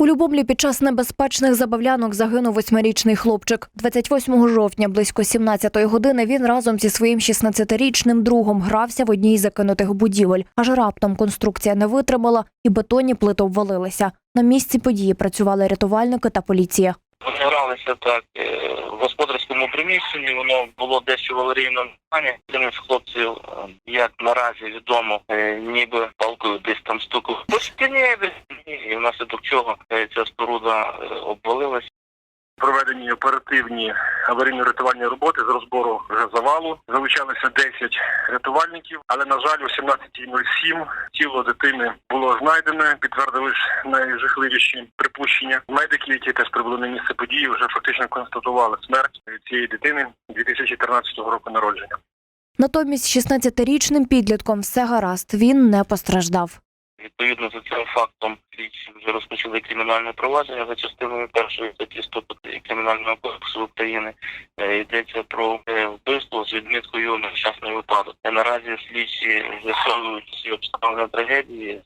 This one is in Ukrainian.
У Любомлі під час небезпечних забавлянок загинув восьмирічний хлопчик. 28 жовтня близько 17-ї години він разом зі своїм 16-річним другом грався в одній із закинутих будівель. Аж раптом конструкція не витримала і бетонні плити обвалилися. На місці події працювали рятувальники та поліція. Гралися так е, в господарському приміщенні. Воно було дещо в аварійному стані. Один хлопців, е, як наразі відомо, е, ніби палкою десь там стукав по і внаслідок чого е, ця споруда е, обвалилась. проведені оперативні аварійно-рятувальні роботи з розбору завалу. Залучалися 10 рятувальників, але на жаль, о 17.07 тіло дитини було знайдене, підтвердились найжахливіші припущення. Медики, які теж прибули на місце події, вже фактично констатували смерть цієї дитини 2014 року народження. Натомість 16-річним підлітком все гаразд. Він не постраждав. Відповідно за цим фактом слідчі вже розпочали кримінальне провадження за частиною першої статті 105 кримінального кодексу України. Е, Йдеться про е, вбивство з відміткою на щасний випадок. Е, Наразі слідчі з'ясовують всі обставини трагедії.